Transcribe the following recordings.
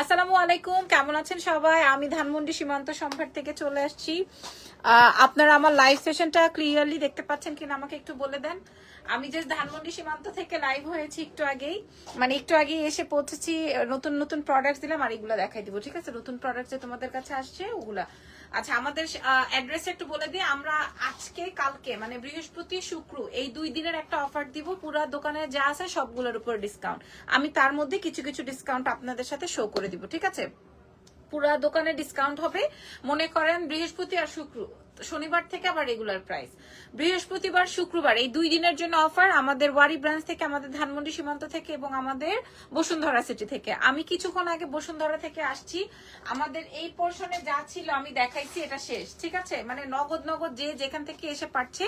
আসসালামু আলাইকুম, কেমন আছেন সবাই? আমি ধানমন্ডি সীমান্ত সম্ভার থেকে চলে আসছি। আপনারা আমার লাইভ সেশনটা ক্লিয়ারলি দেখতে পাচ্ছেন কিনা আমাকে একটু বলে দেন। আমি যে ধানমন্ডি সীমান্ত থেকে লাইভ হয়েছি একটু আগেই। মানে একটু আগেই এসে পৌঁছেছি, নতুন নতুন প্রোডাক্ট দিলাম, আর এগুলো দেখাই দিব, ঠিক আছে? নতুন প্রোডাক্ট যে তোমাদের কাছে আসছে, ওগুলা আচ্ছা আমাদের অ্যাড্রেস একটু বলে দিই, আমরা আজকে, কালকে মানে বৃহস্পতি, শুক্র, এই দুই দিনের একটা অফার দিব, পুরো দোকানে যা আছে সবগুলোর উপর ডিসকাউন্ট আমি তার মধ্যে কিছু কিছু ডিসকাউন্ট আপনাদের সাথে শো করে দিব, ঠিক আছে? পুরা দোকানে ডিসকাউন্ট হবে। মনে করেন বৃহস্পতি আর শুক্র শনিবার থেকে আবার রেগুলার প্রাইস বৃহস্পতিবার, শুক্রবার, এই দুই দিনের জন্য অফার আমাদের ওয়ারি ব্রাঞ্চ থেকে, আমাদের ধানমন্ডি সীমান্ত থেকে এবং আমাদের বসুন্ধরা সিটি থেকে। আমি কিছুক্ষণ আগে বসুন্ধরা থেকে আসছি। আমাদের এই পোর্শনে যা ছিল আমি দেখাইছি, এটা শেষ, ঠিক আছে? মানে নগদ নগদ যে যেখান থেকে এসে পারছে,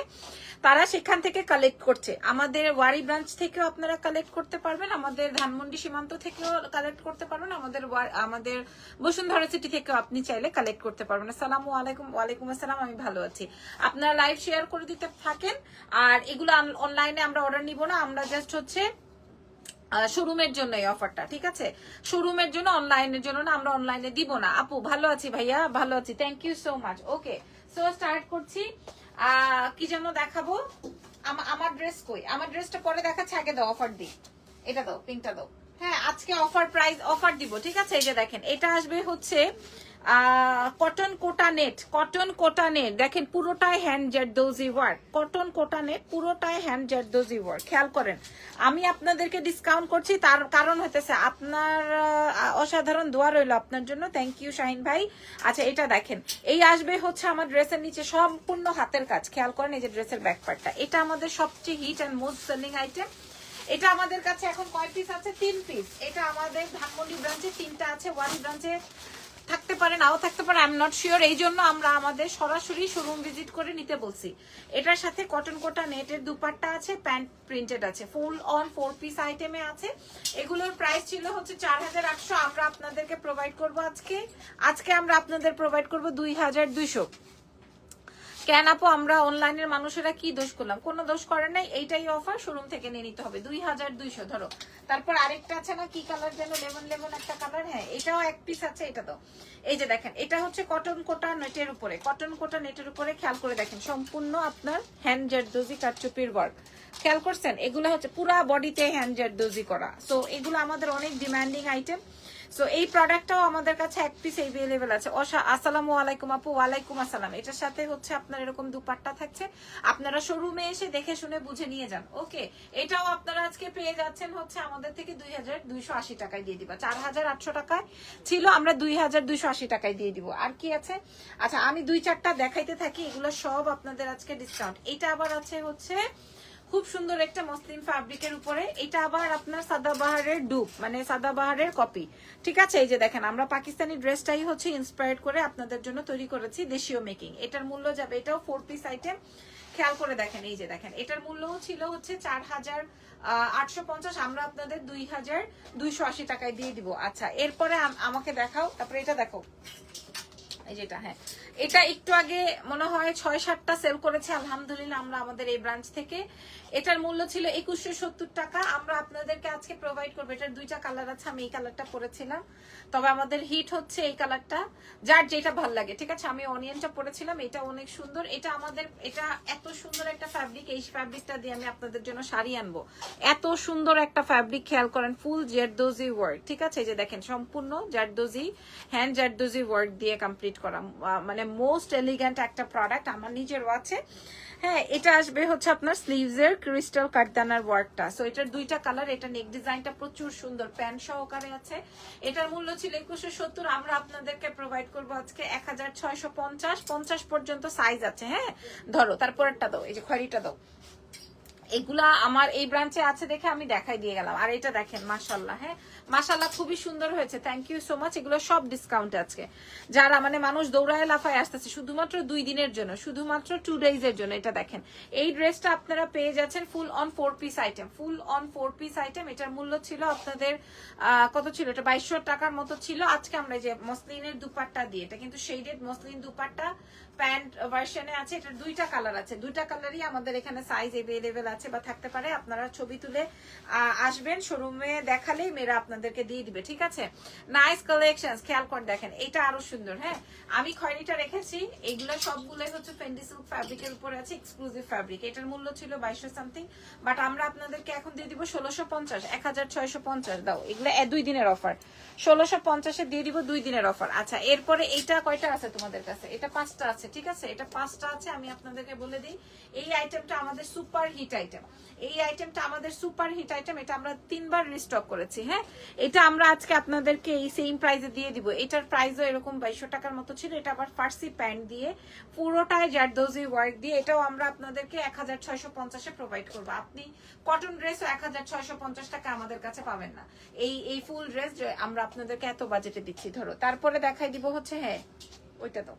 তারা সেখান থেকে কালেক্ট করছে। আমাদের ওয়ারি ব্রাঞ্চ থেকেও আপনারা কালেক্ট করতে পারবেন, আমাদের ধানমন্ডি সীমান্ত থেকেও কালেক্ট করতে পারবেন, আমাদের আমাদের বসুন্ধরা সিটি থেকেও আপনি চাইলে কালেক্ট করতে পারবেন। আসসালামু আলাইকুম, ওয়ালাইকুম আসসালাম, আমি ভালো আছি। আপনারা লাইভ শেয়ার করে দিতে থাকেন। আর এগুলো অনলাইনে আমরা অর্ডার নিব না, আমরা জাস্ট হচ্ছে শোরুমের জন্য এই অফারটা ঠিক আছে? শোরুমের জন্য অনলাইনের জন্য না, আমরা অনলাইনে দিব না। আপু, ভালো আছি ভাইয়া? ভালো আছি। Thank you so much okay so start করছি। কি যেন দেখাবো? আমা- আমার ড্রেস কই? আমার ড্রেসটা পরে দেখাচ্ছে, আগে দাও অফার দিই এটা দাও পিঙ্কটা দাও। হ্যাঁ আজকে অফার প্রাইস অফার দিব, ঠিক আছে? এই যে দেখেন, এটা আসবে হচ্ছে cotton Kota net cotton Kota net দেখেন, পুরোটাই hand zardozi work cotton Kota net পুরোটাই হ্যান্ড জারদোজি ওয়ার্ক খেয়াল করেন, আমি আপনাদেরকে ডিসকাউন্ট করছি, তার কারণ হতেছে আপনার অসাধারণ দোয়া রইল আপনার জন্য। থ্যাংক ইউ শাহিন ভাই। আচ্ছা এটা দেখেন, এই আসবে হচ্ছে আমার ড্রেসের নিচে সম্পূর্ণ হাতের কাজ। খেয়াল করেন, এই যে ড্রেসের ব্যাক পার্টটা এটা আমাদের সবচেয়ে hit and most selling item এটা আমাদের কাছে এখন কয় পিস আছে? তিন পিস এটা আমাদের ধানমন্ডি ব্রাঞ্চে তিনটা আছে। ওয়ান ব্রাঞ্চে থাকতে পারে, নাও থাকতে পারে আই এম নট শিওর এই জন্য আমরা আমাদের সরাসরি শোরুম ভিজিট করে নিতে বলছি। এটার সাথে কটন কোটা নেটের দুপাট্টা আছে প্যান্ট প্রিন্টেড আছে ফুল অন ফোর পিস আইটেমে আছে। এগুলোর প্রাইস ছিল হচ্ছে চার হাজার আটশো, আমরা আপনাদেরকে প্রোভাইড করব আজকে। আজকে আমরা আপনাদের প্রোভাইড করব দুই হাজার দুইশো। কেন আপু, আমরা অনলাইনের মানুষেরা কি দোষ করলাম? কোনো দোষ করে নাই, এইটাই অফার শোরুম থেকে নিয়ে নিতে হবে। দুই হাজার দুইশো, ধরো। তারপর আরেকটা আছে না, কি কালার যেন লেমন লেমন একটা কালার হ্যাঁ এটাও এক পিস আছে, এটা তো এই যে দেখেন, এটা হচ্ছে কটন কোটা নেটের উপরে। কটন কোটা নেটের উপরে, খেয়াল করে দেখেন, সম্পূর্ণ আপনার হ্যান্ড জারদোজি কারচুপির ওয়ার্ক খেয়াল করছেন? এগুলো হচ্ছে পুরা বডিতে হ্যান্ড জারদোজি করা। সো এগুলো আমাদের অনেক ডিমান্ডিং আইটেম সো এই প্রোডাক্টটাও আমাদের কাছে এক পিস এভেলেবেল আছে। অসা আসসালামু আলাইকুম আপু, ওয়ালাইকুম আসসালাম। এটার সাথে হচ্ছে আপনার এরকম দুপাট্টা থাকছে। আপনারা শোরুমে এসে দেখে শুনে বুঝে নিয়ে যান। ওকে এটাও আপনারা আজকে পেয়ে যাচ্ছেন হচ্ছে আমাদের থেকে দুই হাজার দুইশো আশি টাকায় দিয়ে দিবা। চার হাজার আটশো টাকায় ছিল, আমরা দুই হাজার দুইশো আশি টাকায় দিয়ে দিব। আর কি আছে? আচ্ছা আমি দুই চারটা দেখাইতে থাকি। এগুলো সব আপনাদের আজকে ডিসকাউন্ট এটা আবার আছে হচ্ছে খুব সুন্দর একটা মসলিন ফ্যাব্রিকের উপরে। এটা আবার আপনার সাদাবাহারের ডুপ মানে সাদাবাহারের কপি ঠিক আছে? এই যে দেখেন, আমরা পাকিস্তানি ড্রেসটাই হচ্ছে ইন্সপায়ার্ড করে আপনাদের জন্য তৈরি করেছি দেশীয় মেকিং এটার মূল্য যাবে, এটাও ফোর পিস আইটেম খেয়াল করে দেখেন, এই যে দেখেন, এটার মূল্যও ছিল হচ্ছে চার হাজার আটশো পঞ্চাশ। আমরা আপনাদের দুই হাজার দুইশো আশি টাকায় দিয়ে দিব। আচ্ছা এরপরে আমাকে দেখাও, তারপরে এটা দেখো। এই যেটা হ্যাঁ। এটা একটু আগে মনে হয় ছয় সাতটা সেল করেছে, আলহামদুলিল্লাহ আমরা আমাদের এই ব্রাঞ্চ থেকে। এটার মূল্য ছিল একুশশো সত্তর টাকা। আমরা আপনাদেরকে আজকে প্রোভাইড করব। এটার দুইটা কালার আছে, আমি এই কালারটা পরেছিলাম। তবে আমাদের হিট হচ্ছে এই কালারটা যার যেটা ভালো লাগে। ঠিক আছে, আমি অনিয়নটা পরেছিলাম, এটা অনেক সুন্দর। এটা আমাদের, এটা এত সুন্দর একটা ফ্যাব্রিক এই ফ্যাব্রিকটা দিয়ে আমি আপনাদের জন্য শাড়ি আনব। এত সুন্দর একটা ফ্যাব্রিক খেয়াল করেন ফুল জারদোজি ওয়ার্ক ঠিক আছে? যে দেখেন, সম্পূর্ণ জারদোজি হ্যান্ড জারদোজি ওয়ার্ক দিয়ে কমপ্লিট করা। মানে মোস্ট এলিগ্যান্ট একটা প্রোডাক্ট আমার নিজেরও আছে। হ্যাঁ এটা আসবে হচ্ছে আপনার স্লিভস এর ক্রিস্টাল কাটদানার ওয়ার্কটা সো এটার দুইটা কালার এটা নেক ডিজাইনটা প্রচুর সুন্দর প্যান্ট সহকারে আছে। এটার মূল্য ছিল একুশশো সত্তর, আমরা আপনাদেরকে প্রোভাইড করব আজকে এক হাজার ছয়শো পঞ্চাশ পঞ্চাশ পর্যন্ত সাইজ আছে হ্যাঁ? ধরো, তারপরেরটা দাও, এই যে খয়রিটা দাও। এগুলা আমার এই ব্রাঞ্চে আছে দেখে আমি দেখাই দিয়ে গেলাম। আর এটা দেখেন মাশাল্লাহ হ্যাঁ? মাশাল্লাহ খুবই সুন্দর হয়েছে। থ্যাংক ইউ সো মাচ এগুলো সব ডিসকাউন্ট আজকে। যারা মানে মানুষ দৌড়ায় লাফায় আসতেছে, শুধুমাত্র দুই দিনের জন্য, শুধুমাত্র টু ডেজ এর জন্য, এটা দেখেন। এই ড্রেসটা আপনারা পেয়ে যাচ্ছেন full on four piece item full on four piece item এটার মূল্য ছিল আপনাদের কত ছিল? এটা বাইশশো টাকার মতো ছিল। আজকে আমরা যে মসলিনের দুপাট্টা দিয়ে এটা কিন্তু শেডেড মসলিন দুপাট্টা প্যান্ট ভার্সনে আছে। এটার দুইটা কালার আছে। দুইটা কালারই আমাদের এখানে সাইজ এভেলেবেল আছে। আছে বা থাকতে পারে, আপনারা ছবি তুলে আসবেন শোরুমে দেখালেই মেয়েরা আপনাদেরকে দিয়ে দিবে, ঠিক আছে? নাইস কালেকশন খেয়াল করে, দেখেন এটা আরও সুন্দর হ্যাঁ? আমি খয়রিটা রেখেছি এগুলো সবগুলোই হচ্ছে ফেন্ডি সিল্ক ফ্যাব্রিকের উপরে আছে এক্সক্লুসিভ ফ্যাব্রিক এটার মূল্য ছিল বাইশশো সামথিং বাট আমরা আপনাদেরকে এখন দিয়ে দিব ষোলোশো পঞ্চাশ, এক হাজার ছয়শো পঞ্চাশ, দাও, এগুলো দুই দিনের অফার ষোলোশো পঞ্চাশে দিয়ে দিব দুই দিনের অফার আচ্ছা এরপরে এইটা কয়টা আছে তোমাদের কাছে? এটা পাঁচটা আছে, ঠিক আছে? এটা পাঁচটা আছে, আমি আপনাদেরকে বলে দিই, এই আইটেমটা আমাদের সুপার হিট আইটেম এই আইটেমটা আমাদের সুপার হিট আইটেম এটা আমরা তিনবার রিস্টক করেছি হ্যাঁ? এটা আমরা আজকে আপনাদেরকে এই সেম প্রাইসে দিয়ে দিব। এটার প্রাইসও এরকম বাইশশো টাকার মতো ছিল, এটা আবার ফার্সি প্যান্ট দিয়ে পুরোটায় জারদোজি ওয়ার্ক দিয়ে, এটাও আমরা আপনাদেরকে এক হাজার ছয়শো পঞ্চাশে প্রোভাইড করব। আপনি কটন ড্রেসও এক হাজার ছয়শো পঞ্চাশ টাকা আমাদের কাছে পাবেন না। এই এই ফুল ড্রেস আমরা আপনাদেরকে এত বাজেটে দিচ্ছি, ধরো। তারপরে দেখাই দিব হচ্ছে হ্যাঁ ওইটা তো।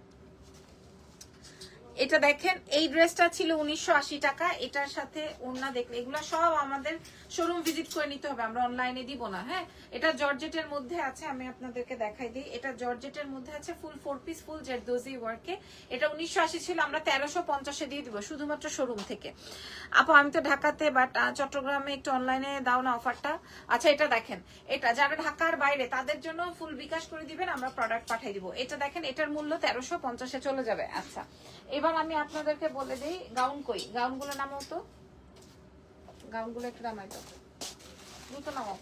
এটা দেখেন, এই ড্রেসটা ছিল উনিশশো আশি টাকা, এটার সাথে ওড়না দেখলে, এগুলো সব আমাদের শোরুম ভিজিট করে নিতে হবে, আমরা অনলাইনে দিব না হ্যাঁ? এটা জর্জেটের মধ্যে আছে, আমি আপনাদেরকে দেখাই দিই, এটা জর্জেটের মধ্যে আছে ফুল ফোর পিস ফুল জেরদোজি ওয়ার্কে এটা উনিশশো আশি ছিল, আমরা তেরোশো পঞ্চাশে দিয়ে দিব, শুধুমাত্র শোরুম থেকে। আপু, আমি তো ঢাকাতে বাট চট্টগ্রামে একটু অনলাইনে দাও না অফারটা আচ্ছা এটা দেখেন, এটা যারা ঢাকার বাইরে, তাদের জন্য ফুল বিকাশ করে দিবেন, আমরা প্রোডাক্ট পাঠিয়ে দিব। এটা দেখেন, এটার মূল্য তেরোশো পঞ্চাশে চলে যাবে আচ্ছা। এবার আমি আপনাদেরকে বলে দিই, গাউন কই? গাউনগুলো নামাও তো। গাউনগুলো একটু নামাই তো দ্রুত নামাও।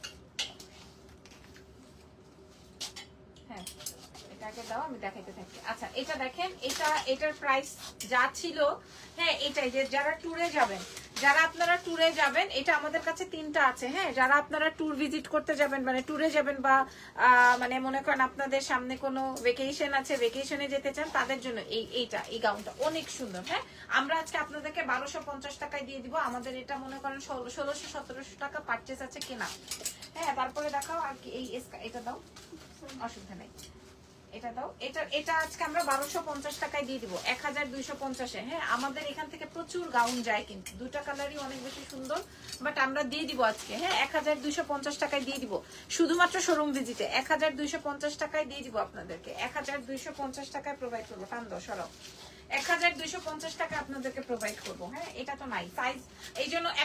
হ্যাঁ দাও, আমি দেখাইতে থাকি। আচ্ছা এটা দেখেন, এটা, এটার প্রাইস যা ছিল হ্যাঁ এটাই যে যারা ট্যুরে যাবেন যারা আপনারা ট্যুরে যাবেন, এটা আমাদের কাছে তিনটা আছে হ্যাঁ? যারা আপনারা ট্যুর ভিজিট করতে যাবেন মানে ট্যুরে যাবেন বা মানে মনে করেন আপনাদের সামনে কোনো ভেকেশন আছে ভেকেশনে যেতে চান, তাদের জন্য এই, এইটা, এই গাউনটা অনেক সুন্দর হ্যাঁ? আমরা আজকে আপনাদেরকে বারোশো পঞ্চাশ টাকায় দিয়ে দিব। আমাদের এটা মনে করেন ষোলোশো, সতেরোশো টাকা পারচেস আছে কেনা। হ্যাঁ তারপরে দেখাও আর কি, এই এটা দাও। অসুবিধা নেই। এটা দাও। এটা এটা আজকে আমরা বারোশো পঞ্চাশ টাকায় দিয়ে দিব। এক হাজার দুইশো পঞ্চাশে। হ্যাঁ আমাদের এখান থেকে প্রচুর গাউন যায় কিন্তু। দুটা কালারই অনেক বেশি সুন্দর বাট আমরা দিয়ে দিব আজকে। হ্যাঁ এক হাজার দুইশো পঞ্চাশ টাকায় দিয়ে দিব। শুধুমাত্র শোরুম ভিজিটে এক হাজার দুইশো পঞ্চাশ টাকায় দিয়ে দিব আপনাদেরকে। এক হাজার দুইশো পঞ্চাশ টাকায় প্রোভাইড করব। কান্দ দশ 1250 টাকা আপনাদেরকে প্রোভাইড করব। হ্যাঁ এটা তো নাই সাইজ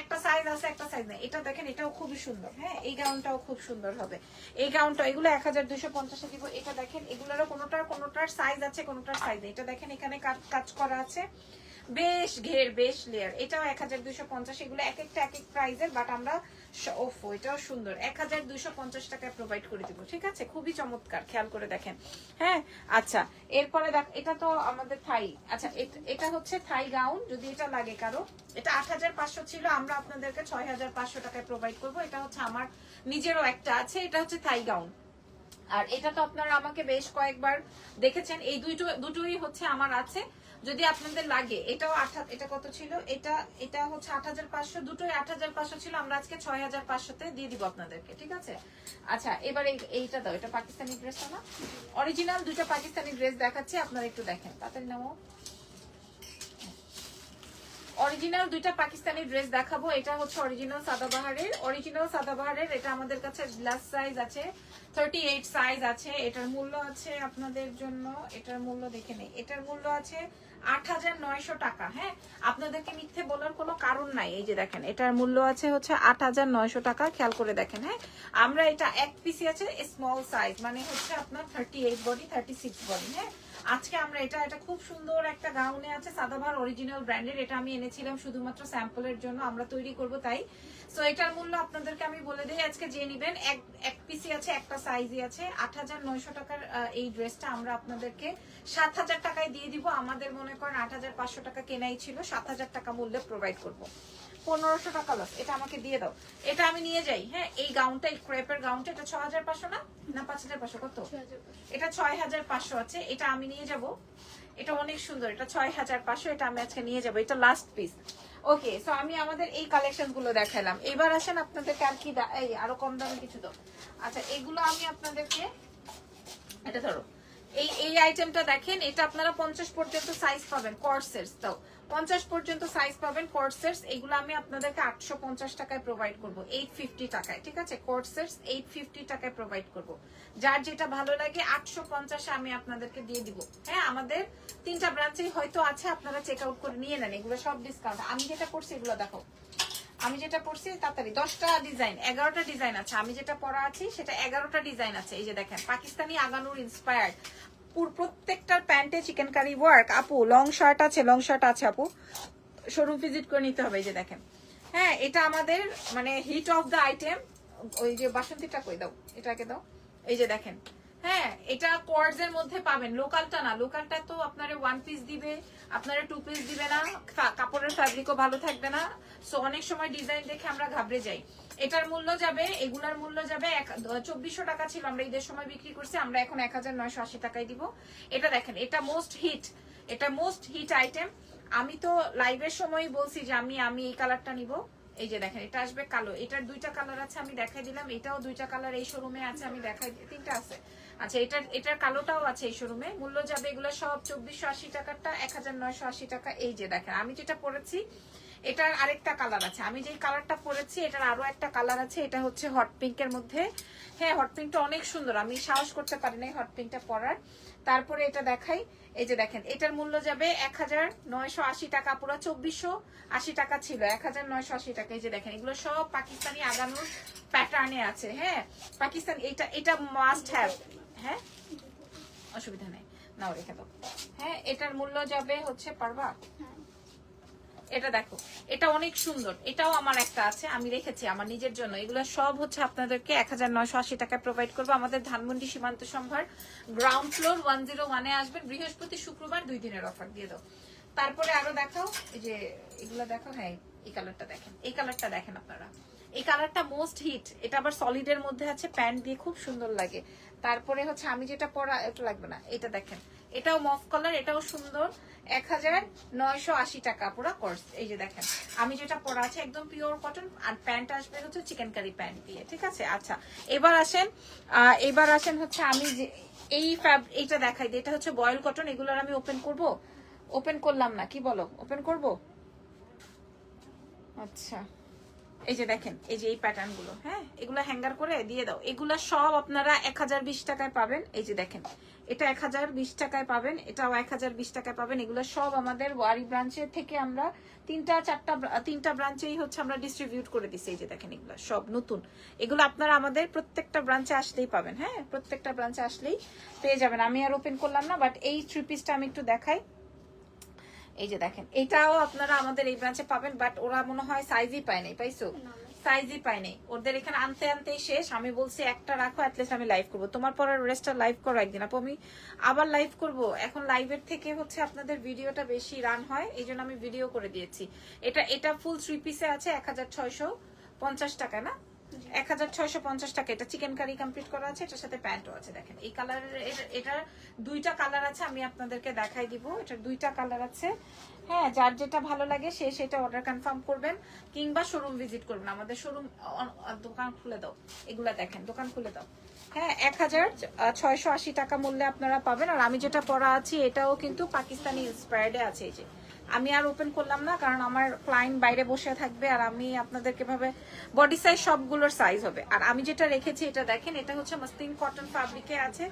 একটা সাইজ আছে, একটা সাইজ নাই। এটা দেখেন, এটাও খুব সুন্দর। হ্যাঁ এই গাউনটাও খুব সুন্দর হবে। এই গাউনটা এগুলো 1250 এ দিব। এটা দেখেন, এগুলোরও কোনোটার কোনোটার সাইজ আছে, কোনোটার সাইজ নেই। এটা দেখেন, এখানে কাজ করা আছে। বেশ ঘের, বেশ লেয়ার এটাও 1250 এগুলো এক একটা এক এক প্রাইজের বাট আমরা ওফ এটাও সুন্দর। এক হাজার দুইশো পঞ্চাশ টাকায় প্রোভাইড করে দিব, ঠিক আছে? খুবই চমৎকার, খেয়াল করে দেখেন। হ্যাঁ? আচ্ছা এরপরে দেখ, এটা তো আমাদের থাই। আচ্ছা এট- হচ্ছে থাই গাউন, যদি এটা লাগে কারও। এটা আট হাজার পাঁচশো ছিল, আমরা আপনাদেরকে ছয় হাজার পাঁচশো টাকায় প্রোভাইড করব। এটা হচ্ছে আমার, নিজেরও একটা আছে, এটা হচ্ছে থাই গাউন। আর এটা তো আপনারা আমাকে বেশ কয়েকবার দেখেছেন, এই দুটো দুটোই হচ্ছে আমার আছে। যদি আপনাদের লাগে, এটাও হা- এটা কত ছিল? এটা এটা হচ্ছে আট হাজার পাঁচশো, দুটোই আট হাজার পাঁচশো ছিল, আমরা আজকে ছয় হাজার পাঁচশোতে দিয়ে দিব আপনাদেরকে, ঠিক আছে? আচ্ছা এবার এইটা দাও, এটা পাকিস্তানি ড্রেস না? অরিজিনাল দুটো পাকিস্তানি ড্রেস দেখাচ্ছি, আপনারা একটু দেখেন তাদের নামও। অরিজিনাল দুইটা পাকিস্তানি ড্রেস দেখাবো, এটা হচ্ছে অরিজিনাল সাদাবাহারের অরিজিনাল সাদাবাহারের এটা আমাদের কাছে গ্লাস সাইজ আছে থার্টি এইট সাইজ আছে, এটার মূল্য আছে আপনাদের জন্য, এটার মূল্য দেখে নেই, এটার মূল্য আছে আট হাজার নয়শো টাকা হ্যাঁ? আপনাদেরকে মিথ্যে বলার কোনো কারণ নাই। এই যে দেখেন, এটার মূল্য আছে হচ্ছে আট হাজার নয়শো টাকা, খেয়াল করে দেখেন হ্যাঁ? আমরা এটা এক পিসি আছে স্মল সাইজ মানে হচ্ছে আপনার thirty eight body thirty six body হ্যাঁ? আজকে আমরা এটা এটা খুব সুন্দর একটা গাউনে আছে সাদাভার অরিজিনাল ব্র্যান্ডের এটা আমি এনেছিলাম শুধুমাত্র স্যাম্পলের জন্য, আমরা তৈরি করব তাই। সো এটার মূল্য আপনাদেরকে আমি বলে দিই, আজকে যে নিবেন, এক এক পিসি আছে, একটা সাইজই আছে। আট হাজার নয়শো টাকার এই ড্রেসটা আমরা আপনাদেরকে সাত হাজার টাকায় দিয়ে দিব। আমাদের মনে করেন আট হাজার পাঁচশো টাকা কেনাই ছিল, সাত হাজার টাকা মূল্যে প্রোভাইড করব। পনেরোশো টাকা লস এটা আমাকে দিয়ে দাও। এটা আমি নিয়ে যাই হ্যাঁ? এই গাউনটা এই ক্রেপের গাউনটা এটা ছ হাজার পাঁচশো না? না পাঁচ হাজার পাঁচশো কত? এটা ছয় হাজার পাঁচশো আছে এটা আমি নিয়ে যাব। এটা অনেক সুন্দর এটা ছয় হাজার পাঁচশো এটা আমি আজকে নিয়ে যাব এটা লাস্ট পিস ওকে সো আমি আমাদের এই কালেকশনগুলো দেখালাম। এবার আসেন আপনাদেরকে আর কি এই আরও কম দামে কিছু দাও। আচ্ছা এগুলো আমি আপনাদেরকে এটা ধরো। এই এই আইটেমটা দেখেন এটা আপনারা পঞ্চাশ পর্যন্ত সাইজ পাবেন কর্সেটস তাও পঞ্চাশ পর্যন্ত সাইজ পাবেন কোর্সেটস এগুলো আমি আপনাদেরকে আটশো পঞ্চাশ টাকায় প্রোভাইড করব। এইট ফিফটি টাকায়, ঠিক আছে? কোর্সেটস এইট ফিফটি টাকায় প্রোভাইড করব। যার যেটা ভালো লাগে আটশো পঞ্চাশে আমি আপনাদেরকে দিয়ে দিব। হ্যাঁ আমাদের তিনটা ব্রাঞ্চেই হয়তো আছে, আপনারা চেক আউট করে নিয়ে নেন। এগুলো সব ডিসকাউন্ট আমি যেটা করছি এগুলো দেখো। আমি যেটা পড়ছি তাড়াতাড়ি। দশটা ডিজাইন এগারোটা ডিজাইন আছে। আমি যেটা পড়া আছি, সেটা এগারোটা ডিজাইন আছে। এই যে দেখেন, পাকিস্তানি আগানুর ইন্সপায়ার্ড প্রত্যেকটার প্যান্টে চিকেন কারি ওয়ার্ক আপু লং শার্ট আছে লং শার্ট আছে আপু। শোরুম ভিজিট করে নিতে হবে এই যে দেখেন। হ্যাঁ এটা আমাদের মানে হিট অফ দ্য আইটেম ওই যে বাসন্তীটা কই দাও? এটাকে দাও। এই যে দেখেন। হ্যাঁ এটা কর্ডস এর মধ্যে পাবেন। লোকালটা না, লোকালটা তো আপনারা ওয়ান পিস দিবে, আপনারা টু পিস দিবে না। কাপড়ের ফ্যাব্রিকও ভালো থাকবে না। সো অনেক সময় ডিজাইন দেখে আমরা ঘাবড়ে যাই। এটার মূল্য যাবে, এগুলার মূল্য যাবে চব্বিশশো টাকা ছিল, আমরা ঈদের সময় বিক্রি করছি, আমরা এখন এক হাজার নয়শো আশি টাকায় দিব। এটা দেখেন, এটা মোস্ট হিট এটা মোস্ট হিট আইটেম আমি তো লাইভের সময় বলছি যে আমি আমি এই কালারটা নিব। এই যে দেখেন, এটা আসবে কালো। এটার দুইটা কালার আছে, আমি দেখাই দিলাম। এটাও দুইটা কালার এই শোরুমে আছে, আমি দেখাই তিনটা আছে। আচ্ছা এটার এটার কালোটাও আছে এই শোরুমে মূল্য যাবে এগুলো সব চব্বিশশো আশি টাকারটা এক হাজার নয়শো আশি টাকা। এই যে দেখেন, আমি যেটা পরেছি এটার আরেকটা কালার আছে। আমি যেই কালারটা পরেছি, এটার আরও একটা কালার আছে, এটা হচ্ছে হট পিঙ্কের মধ্যে। হ্যাঁ হট পিঙ্কটা অনেক সুন্দর, আমি সাহস করতে পারি না হট পিঙ্কটা পরার। তারপরে এটা দেখাই, এই যে দেখেন, এটার মূল্য যাবে এক হাজার নয়শো আশি টাকা, পুরো চব্বিশশো আশি টাকা ছিল এক হাজার নয়শো আশি টাকা। এই যে দেখেন, এগুলো সব পাকিস্তানি আগানোর প্যাটার্নে আছে হ্যাঁ? পাকিস্তান, এটা এটা মাস্ট হ্যাভ হ্যাঁ? অসুবিধা নেই, নাও রেখে দাও। হ্যাঁ এটার মূল্য যাবে হচ্ছে, পারবা? এটা দেখো, এটা অনেক সুন্দর। এটাও আমার একটা আছে, আমি রেখেছি আমার নিজের জন্য। এগুলো সব হচ্ছে আপনাদেরকে এক হাজার নয়শো আশি টাকায় প্রোভাইড করব। আমাদের ধানমন্ডি সীমান্ত সম্ভার গ্রাউন্ড ফ্লোর ওয়ান জিরো ওয়ানে আসবেন। বৃহস্পতি শুক্রবার দুই দিনের অফার দিয়ে দাও। তারপরে আরও দেখাও, এই যে এগুলো দেখো হ্যাঁ এই কালারটা দেখেন, এই কালারটা দেখেন আপনারা। এই কালারটা মোস্ট হিট এটা আবার সলিডের মধ্যে আছে, প্যান্ট দিয়ে খুব সুন্দর লাগে। তারপরে হচ্ছে আমি যেটা পরা, এটা লাগবে না, এটা দেখেন। এটাও মফ কালার এটাও সুন্দর। এক হাজার নয়শো আশি টাকা পুরো কোর্স এই যে দেখেন, আমি যেটা পরা আছে একদম পিওর কটন আর প্যান্ট আসবে হচ্ছে চিকেন কারি প্যান্ট দিয়ে, ঠিক আছে? আচ্ছা এবার আসেন এবার আসেন হচ্ছে আমি যে এই ফ্যাব এইটা দেখাই দিই এটা হচ্ছে বয়েল কটন এগুলোর আমি ওপেন করব? ওপেন করলাম না, কি বলো? ওপেন করব? আচ্ছা এই যে দেখেন, এই যে এই প্যাটার্নগুলো হ্যাঁ? এগুলো হ্যাঙ্গার করে দিয়ে দাও। এগুলা সব আপনারা এক হাজার বিশ টাকায় পাবেন। এই যে দেখেন এটা এক হাজার বিশ টাকায় পাবেন, এটাও এক হাজার বিশ টাকায় পাবেন। এগুলো সব আমাদের ওয়ারি ব্রাঞ্চের থেকে আমরা তিনটা, চারটা তিনটা ব্রাঞ্চেই হচ্ছে আমরা ডিস্ট্রিবিউট করে দিচ্ছি এই যে দেখেন এগুলো সব নতুন। এগুলো আপনারা আমাদের প্রত্যেকটা ব্রাঞ্চে আসলেই পাবেন হ্যাঁ? প্রত্যেকটা ব্রাঞ্চে আসলেই পেয়ে যাবেন। আমি আর ওপেন করলাম না বাট এই থ্রি পিসটা আমি একটু দেখাই। এই যে দেখেন, এটাও আপনারা আমাদের এই ব্রাঞ্চে পাবেন বাট ওরা মনে হয় সাইজই পায় নাই, পাইছো? সাইজই পাই নাই। ওদের এখানে আনতে আনতেই শেষ। আমি বলছি, একটা রাখো অ্যাটলিস্ট আমি লাইভ করব। তোমার পরে রেস্টটা লাইভ করো একদিন। আপু, আমি আবার লাইভ করব। এখন লাইভের থেকে হচ্ছে আপনাদের ভিডিওটা বেশি রান হয় এই জন্য আমি ভিডিও করে দিয়েছি। এটা এটা ফুল থ্রি পিসে আছে, এক হাজার ছয়শো পঞ্চাশ টাকা, না? এক হাজার ছয়শো পঞ্চাশ টাকা। এটা চিকেন কারি কমপ্লিট করা আছে, এটার সাথে প্যান্টও আছে, দেখেন। এই কালারের এটার দুইটা কালার আছে, আমি আপনাদেরকে দেখাই দিব। এটার দুইটা কালার আছে। হ্যাঁ যার যেটা ভালো লাগে, সে সেটা অর্ডার কনফার্ম করবেন, কিংবা শোরুম ভিজিট করবেন। আমাদের শোরুম দোকান খুলে দাও। এগুলা দেখেন, দোকান খুলে দাও। হ্যাঁ এক হাজার ছয়শো আশি টাকা মূল্যে আপনারা পাবেন। আর আমি যেটা পরা আছি, এটাও কিন্তু পাকিস্তানি ইন্সপায়ার্ডে আছে, এই যে। আমি আর ওপেন করলাম না, কারণ আমার ক্লায়েন্ট বাইরে বসে থাকবে আর আমি আপনাদেরকে ভাবে বডি সাইজ সবগুলোর সাইজ হবে। আর আমি যেটা রেখেছি, এটা দেখেন, এটা হচ্ছে মসলিন কটন ফ্যাব্রিকে আছে।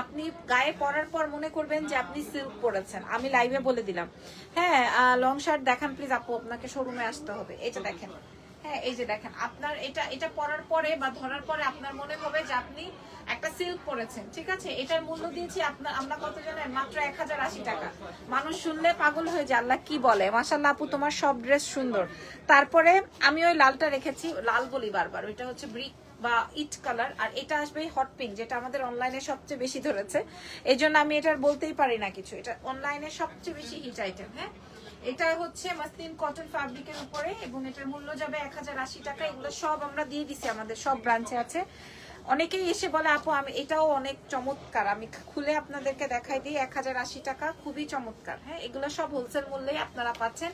আপনি গায়ে পরার পর মনে করবেন যে আপনি সিল্ক পরেছেন। আমি লাইভে বলে দিলাম। হ্যাঁ লং শার্ট দেখান প্লিজ আপু, আপনাকে শোরুমে আসতে হবে। এটা দেখেন। হ্যাঁ এই যে দেখেন, আপনার এটা এটা পরার পরে বা ধরার পরে আপনার মনে হবে যে আপনি একটা সিল্ক পরেছেন, ঠিক আছে? এটার মূল্য দিয়েছি আপনার, আমরা কত জানেন মাত্র এক হাজার আশি টাকা। মানুষ শুনলে পাগল হয়ে যায়, আল্লাহ কি বলে? মাসাল্লাহ আপু, তোমার সব ড্রেস সুন্দর। তারপরে আমি ওই লালটা রেখেছি, লাল বলি বারবার। ওইটা হচ্ছে ব্রিক বা ইট কালার আর এটা আসবে হট পিঙ্ক যেটা আমাদের অনলাইনে সবচেয়ে বেশি ধরেছে। এই জন্য আমি এটার বলতেই পারি না কিছু। এটা অনলাইনে সবচেয়ে বেশি হিট আইটেম হ্যাঁ? এটা হচ্ছে মাসলিন কটন ফ্যাব্রিকের উপরে, এবং এটার মূল্য যাবে এক হাজার আশি টাকা। এগুলো সব আমরা দিয়ে দিছি, আমাদের সব ব্রাঞ্চে আছে। অনেকেই এসে বলে, আপু, আমি, এটাও অনেক চমৎকার। আমি খুলে আপনাদেরকে দেখাই দিই, এক হাজার আশি টাকা, খুবই চমৎকার। হ্যাঁ এগুলো সব হোলসেল মূল্যে আপনারা পাচ্ছেন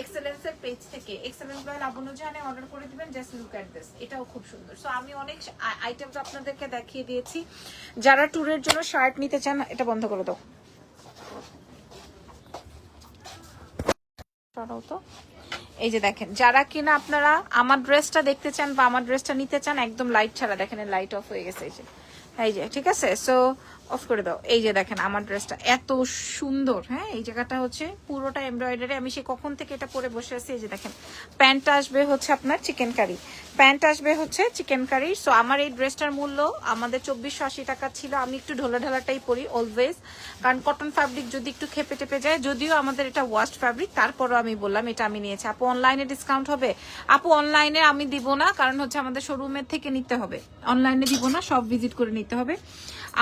এক্সেলেন্সের পেজ থেকে। এক্সেলেন্স বয়েল আবনুজানে অর্ডার করে দিবেন জাস্ট লুক অ্যাট দিস এটাও খুব সুন্দর। সো আমি অনেক আইটেম আপনাদেরকে দেখিয়ে দিয়েছি। যারা ট্যুরের জন্য শার্ট নিতে চান, এটা বন্ধ করে দাও। তো। এই যে দেখেন, যারা কিনা আপনারা আমার ড্রেসটা দেখতে চান বা আমার ড্রেসটা নিতে চান, একদম লাইট ছাড়া দেখেন লাইট অফ হয়ে গেছে, এই যে। এই যে, ঠিক আছে? সো অফ করে দাও। এই যে দেখেন, আমার ড্রেসটা এত সুন্দর হ্যাঁ? এই জায়গাটা হচ্ছে পুরোটা এমব্রয়ডারি আমি সে কখন থেকে এটা পরে বসে আছি, এই যে দেখেন। প্যান্টটা আসবে হচ্ছে আপনার চিকেন কারি প্যান্ট আসবে হচ্ছে চিকেন কারি। সো আমার এই ড্রেসটার মূল্য আমাদের চব্বিশশো আশি টাকা ছিল। আমি একটু ঢোলা ঢালাটাই পরি অলওয়েজ কারণ কটন ফ্যাব্রিক যদি একটু খেপে টেপে যায়, যদিও আমাদের এটা ওয়াস্ট ফ্যাব্রিক তারপরও আমি বললাম, এটা আমি নিয়েছি। আপু অনলাইনে ডিসকাউন্ট হবে? আপু অনলাইনে আমি দিব না, কারণ হচ্ছে আমাদের শোরুমের থেকে নিতে হবে। অনলাইনে দিব না, সব ভিজিট করে নিতে হবে।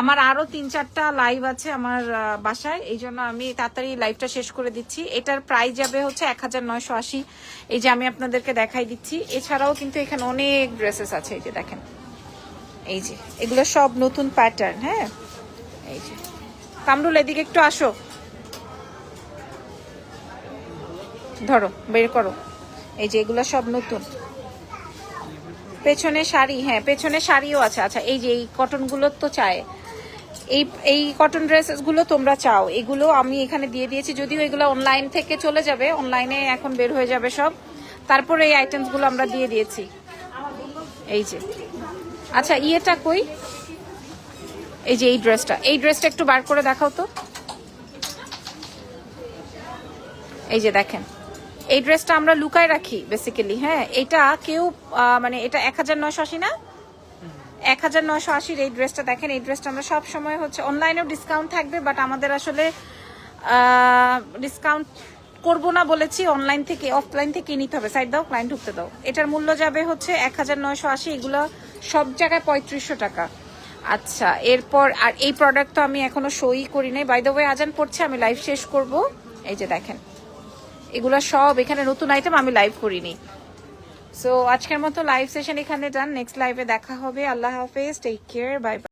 আমার আরও তিন চারটা লাইভ আছে আমার বাসায়। এই জন্য আমি তাড়াতাড়ি লাইভটা শেষ করে দিচ্ছি। এটার প্রাইস যাবে হচ্ছে এক হাজার নয়শো আশি। এই যে আমি আপনাদেরকে দেখাই দিচ্ছি। এছাড়াও কিন্তু এখানে অনেক ড্রেসেস আছে, এই যে দেখেন। এই যে, এগুলো সব নতুন প্যাটার্ন হ্যাঁ? এই যে। কামরুল, এদিকে একটু আসো। ধরো, বের করো। এই যে, এগুলো সব নতুন। পেছনে শাড়ি হ্যাঁ পেছনে শাড়িও আছে। আচ্ছা এই যে, এই কটনগুলো তো চায় এই এই কটন ড্রেসেসগুলো তোমরা চাও। এগুলো আমি এখানে দিয়ে দিয়েছি, যদিও এগুলো অনলাইন থেকে চলে যাবে। অনলাইনে এখন বের হয়ে যাবে সব। তারপরে এই আইটেমসগুলো আমরা দিয়ে দিয়েছি। এই যে। আচ্ছা ইয়েটা কই? এই যে এই ড্রেসটা। এই ড্রেসটা একটু বার করে দেখাও তো। এই যে দেখেন। এই ড্রেসটা আমরা লুকায় রাখি বেসিক্যালি হ্যাঁ? এটা কেউ মানে এটা এক হাজার নয়শো আশি না? এক হাজার নয়শো আশির এই ড্রেসটা দেখেন, এই ড্রেসটা আমরা সব সময় হচ্ছে অনলাইনেও ডিসকাউন্ট থাকবে বাট আমাদের আসলে ডিসকাউন্ট করব না বলেছি অনলাইন থেকে অফলাইন থেকে নিতে হবে। সাইড দাও ক্লাইন্ট ঢুকতে দাও। এটার মূল্য যাবে হচ্ছে এক হাজার নয়শো আশি, এগুলো সব জায়গায় পঁয়ত্রিশশো টাকা। আচ্ছা এরপর, আর এই প্রোডাক্ট তো আমি এখনও শোই করি নাই। বাই দ্য ওয়ে আজান পড়ছে, আমি লাইভ শেষ করব। এই যে দেখেন, এগুলো সব এখানে নতুন আইটেম আমি লাইভ করিনি। সো আজকের মতো লাইভ সেশন এখানে ডান নেক্সট লাইভে দেখা হবে। আল্লাহ হাফেজ টেক কেয়ার বাই